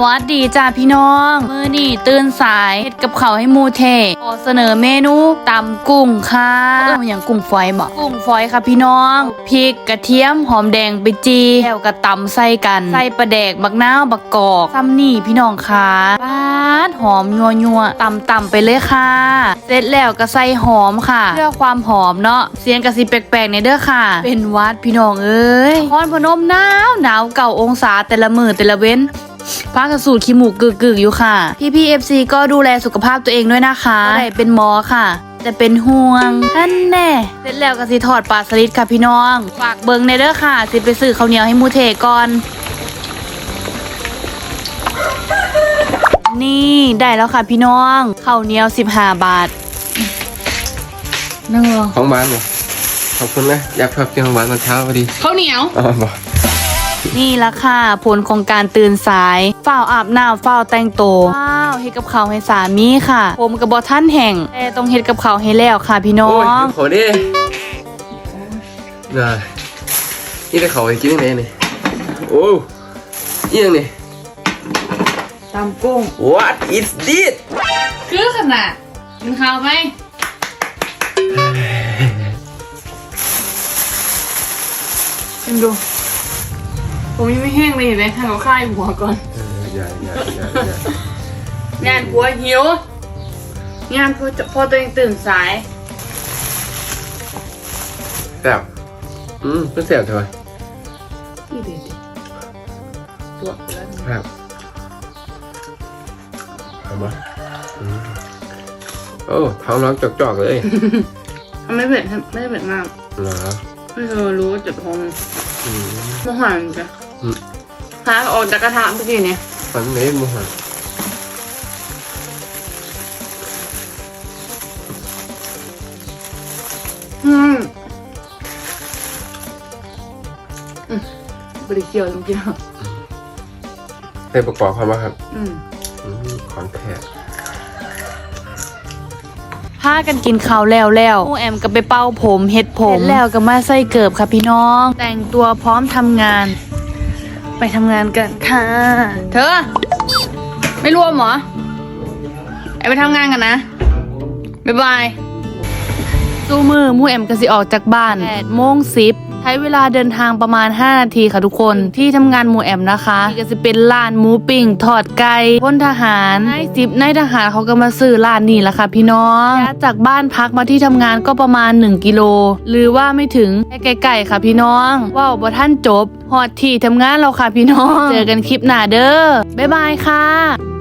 วัสดีจ้าพี่น้อง มือนี่ตื่นสายเฮ็ดกับเขาให้มูเทขอเสนอเมนูตำกุ้งค่ะเอออย่างกุ้งฝอยบอกกุ้งฝอยค่ะพี่น้องพริกกระเทียมหอมแดงไปจีแล้วก็ตำใส่กันใส่ปลาแดกบักนาวบักกอกซ้ำนี่พี่น้องค่ะปาดหอมยัวยัวๆตำตำไปเลยค่ะ เสร็จแล้วก็ใส่หอมค่ะ เพื่อความหอมเนาะเสียงกระซิบแปลกๆในเด้อค่ะ เป็นวัดพี่น้องเอ้ยคอนพนมหนาวหนาวเก่าองศาแต่ละมือแต่ละเว้น พากระสูดขี้หมูกกึกๆอยู่ค่ะ พี่พีเอฟซีก็ดูแลสุขภาพตัวเองด้วยนะคะได้เป็นหมอค่ะจะเป็นห่วงนั่นแน่ เสร็จแล้วก็สิถอดปลาสลิดค่ะพี่น้อง ฝากเบิงในเด้อค่ะ สิไปซื้อข้าวเหนียวให้หมูเทก่อน นี่ได้แล้วค่ะพี่น้องข้าวเหนียว 15 บาท นั่งรอของบ้านเหรอขอบคุณนะ อยากพักกินของบ้านตอนเช้าพอดีข้าวเหนียว อ๋อบอก นี่ละค่ะ ผลของการตื่นสายฝ้าวอาบน้ำฝ้าวแต่งตัวว้าวเฮ็ดกับข้าวให้สามีค่ะ ผมกับบอท่านแห่งแต่ต้องเฮ็ดกับข้าวให้แล้วค่ะพี่น้อโอ้ยงโหดิน่านี่ได้เขาไปกินยังไงนี่โอ้ยยังนี่ตำกุ้ง What is this คือขนาดกินข้าวไหมเป็นดู ผมยังไม่แห้งเลยเห็นไหมทางเขาค่ายหัวก่อน เอออย่าอย่าอย่าอย่างานหัวหิว งานพอพอตัวเองตื่นสาย แซ่บอืมเพิ่งแซ่บเท่าไหร่นี่เด็ดตัวแล้วแซ่บเอามาอืมโอ้ท้องร้องจอกๆเลยไม่เผ็ดไม่เผ็ดมากเหรอไม่เคยรู้ว่าเจ็บท้องอืมมหันจ้ะ อืมพาออกจากกระทะเมื่อกี้เนี่ยฟันไหนมูหันอืมอืมบริเคียวจริงได้ประกอบความว่าครับๆอืมอืมของแท้พากันกินข้าวแล้วแล้วหมูแอมก็ไปเป้าผมเฮ็ดผมเสร็จแล้วก็มาใส่เกิบค่ะพี่น้อง แต่งตัวพร้อมทำงาน ไปทำงานกันค่ะ เธอ ไม่รวมเหรอไอไปทำงานกันนะ บ๊ายบาย สู้มือมูแอมกะสิออกจากบ้าน8โมง10 ใช้เวลาเดินทางประมาณ 5 นาทีค่ะทุกคนที่ทำงานหมูแอมนะคะก็จะเป็นร้านหมูปิ้งทอดไก่พลทหารนายสิบนายทหารเขาก็มาซื้อร้านนี้ละค่ะพี่น้องระยะจากบ้านพักมาที่ทำงานก็ประมาณ 1 กิโล หรือว่าไม่ถึงแค่ไก่ๆค่ะพี่น้องว้าวบ่ท่านจบฮอดที่ทำงานเราค่ะพี่น้อง เจอกันคลิปหน้าเด้อบ๊ายบายค่ะ